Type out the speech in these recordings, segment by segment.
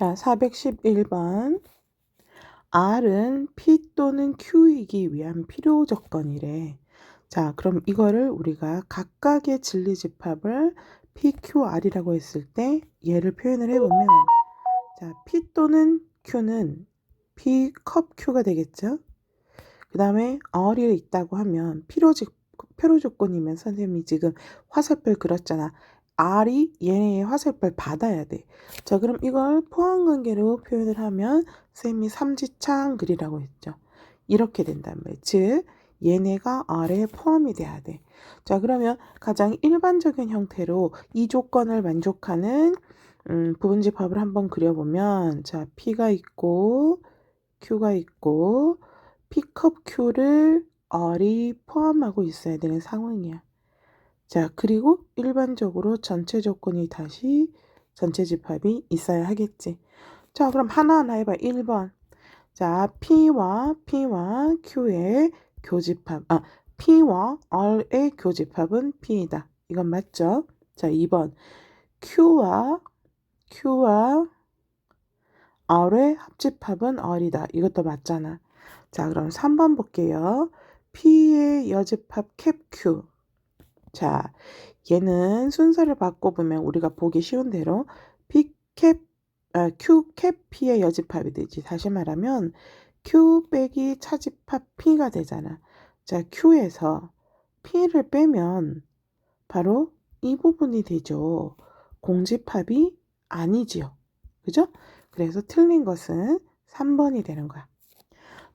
자, 411번. R은 P 또는 Q이기 위한 필요 조건이래. 자, 그럼 이거를 우리가 각각의 진리 집합을 PQR이라고 했을 때 얘를 표현을 해보면 자, P 또는 Q는 P 컵 Q가 되겠죠? 그 다음에 R이 있다고 하면 필요, 조- 필요 조건이면 선생님이 지금 화살표 그렸잖아. R이 얘의 화살표를 받아야 돼. 자, 그럼 이걸 포함관계로 표현을 하면 쌤이 삼지창 글이라고 했죠. 이렇게 된단 말이에요. 즉, 얘네가 R에 포함이 돼야 돼. 자, 그러면 가장 일반적인 형태로 이 조건을 만족하는 음, 부분집합을 한번 그려보면 자, P가 있고 Q가 있고 P컵 Q를 R이 포함하고 있어야 되는 상황이야. 자, 그리고 일반적으로 전체 조건이 다시 전체 집합이 있어야 하겠지. 자, 그럼 하나하나 해봐. 1번. 자, P와 P와 Q의 교집합. 아, P와 R의 교집합은 P이다. 이건 맞죠? 자, 2번. Q와 Q와 R의 합집합은 R이다. 이것도 맞잖아. 자, 그럼 3번 볼게요. P의 여집합 캡 Q. 자, 얘는 순서를 바꿔보면 우리가 보기 쉬운 대로 P 캡, 아, Q 캡 P의 여집합이 되지. 다시 말하면 Q 빼기 차집합 P가 되잖아. 자, Q에서 P를 빼면 바로 이 부분이 되죠. 공집합이 아니지요. 그죠? 그래서 틀린 것은 3번이 되는 거야.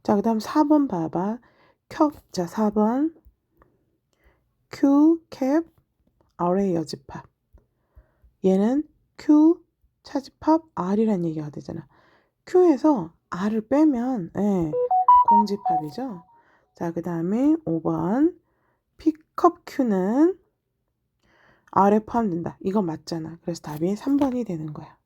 자, 그 다음 4번 봐봐. 켜, 자, 4번. Q, 캡, R의 여집합. 얘는 Q, 차집합, R이란 얘기가 되잖아. Q에서 R을 빼면, 예, 공집합이죠. 자, 그 다음에 5번. P컵 Q는 R에 포함된다. 이거 맞잖아. 그래서 답이 3번이 되는 거야.